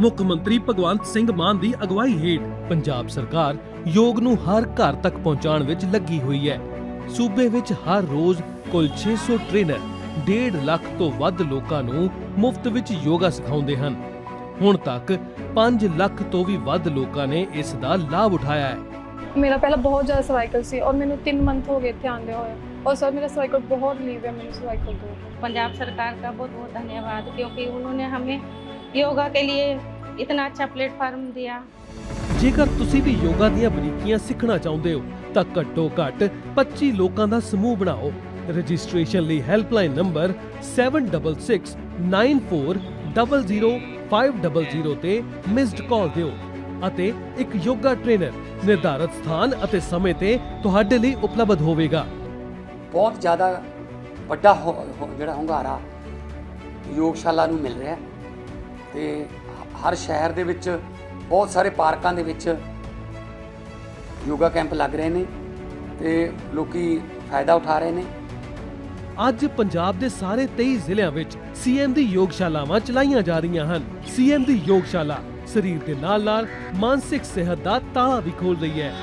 ਮੁੱਖ ਮੰਤਰੀ ਭਗਵੰਤ ਸਿੰਘ ਮਾਨ ਦੀ ਅਗਵਾਈ ਹੇਠ ਪੰਜਾਬ ਸਰਕਾਰ ਯੋਗ ਨੂੰ ਹਰ ਘਰ ਤੱਕ ਪਹੁੰਚਾਉਣ ਵਿੱਚ ਲੱਗੀ ਹੋਈ ਹੈ ਸੂਬੇ ਵਿੱਚ ਹਰ ਰੋਜ਼ ਕੁੱਲ 600 ਟ੍ਰੇਨਰ 1.5 ਲੱਖ ਤੋਂ ਵੱਧ ਲੋਕਾਂ ਨੂੰ ਮੁਫਤ ਵਿੱਚ ਯੋਗਾ ਸਿਖਾਉਂਦੇ ਹਨ ਹੁਣ ਤੱਕ 5 ਲੱਖ ਤੋਂ ਵੀ ਵੱਧ ਲੋਕਾਂ ਨੇ ਇਸ ਦਾ ਲਾਭ ਉਠਾਇਆ ਹੈ ਮੇਰਾ ਪਹਿਲਾਂ ਬਹੁਤ ਜ਼ਿਆਦਾ ਸਰਵਾਈਕਲ ਸੀ ਔਰ ਮੈਨੂੰ 3 ਮੰਥ ਹੋ ਗਏ ਇੱਥੇ ਆਉਂਦੇ ਹੋਏ ਔਰ ਸਰ ਮੇਰਾ ਸਰਵਾਈਕਲ ਬਹੁਤ ਰਿਲੀਵ ਹੈ ਮੈਨੂੰ ਸਰਵਾਈਕਲ ਤੋਂ पंजाब सरकार का बहुत बहुत धन्यवाद क्योंकि उन्होंने हमें योगा के लिए इतना अच्छा प्लेटफार्म दिया ਜੇਕਰ ਤੁਸੀਂ ਵੀ ਯੋਗਾ ਦੀਆਂ ਬਰੀਕੀਆਂ ਸਿੱਖਣਾ ਚਾਹੁੰਦੇ ਹੋ ਤਾਂ ਘੱਟੋ ਘੱਟ 25 ਲੋਕਾਂ ਦਾ ਸਮੂਹ ਬਣਾਓ ਰਜਿਸਟ੍ਰੇਸ਼ਨ ਲਈ ਹੈਲਪਲਾਈਨ ਨੰਬਰ 769694000500 ਤੇ ਮਿਸਡ ਕਾਲ ਦਿਓ ਅਤੇ ਇੱਕ ਯੋਗਾ ਟ੍ਰੇਨਰ ਨਿਰਧਾਰਤ ਸਥਾਨ ਅਤੇ ਸਮੇਂ ਤੇ ਤੁਹਾਡੇ ਲਈ ਉਪਲਬਧ ਹੋਵੇਗਾ ਬਹੁਤ ਜ਼ਿਆਦਾ ਵੱਡਾ ਹੋ- ਹੋ- ਜਿਹੜਾ ਹੁੰਗਾਰਾ ਯੋਗਸ਼ਾਲਾ ਨੂੰ ਮਿਲ ਰਿਹਾ ਹੈ ਤੇ ਹ- ਹਰ ਸ਼ਹਿਰ ਦੇ ਵਿੱਚ, ਬਹੁਤ ਸਾਰੇ ਪਾਰਕਾਂ ਦੇ ਵਿੱਚ ਯੋਗਾ ਕੈਂਪ ਲੱਗ ਰਹੇ ਨੇ ਤੇ ਲੋਕੀ ਫਾਇਦਾ ਉਠਾ ਰਹੇ ਨੇ। ਅੱਜ ਪੰਜਾਬ ਦੇ ਸਾਰੇ 23 ਜ਼ਿਲ੍ਹਿਆਂ ਵਿੱਚ ਸੀਐਮ ਦੀ ਯੋਗਸ਼ਾਲਾਵਾਂ ਚਲਾਈਆਂ ਜਾ ਰਹੀਆਂ ਹਨ। ਸੀਐਮ ਦੀ ਯੋਗਸ਼ਾਲਾ ਸਰੀਰ ਦੇ ਨਾਲ ਨਾਲ ਮਾਨਸਿਕ ਸਿਹਤ ਦਾ ਤਾਲਾ ਵੀ ਖੋਲ ਰਹੀ ਹੈ।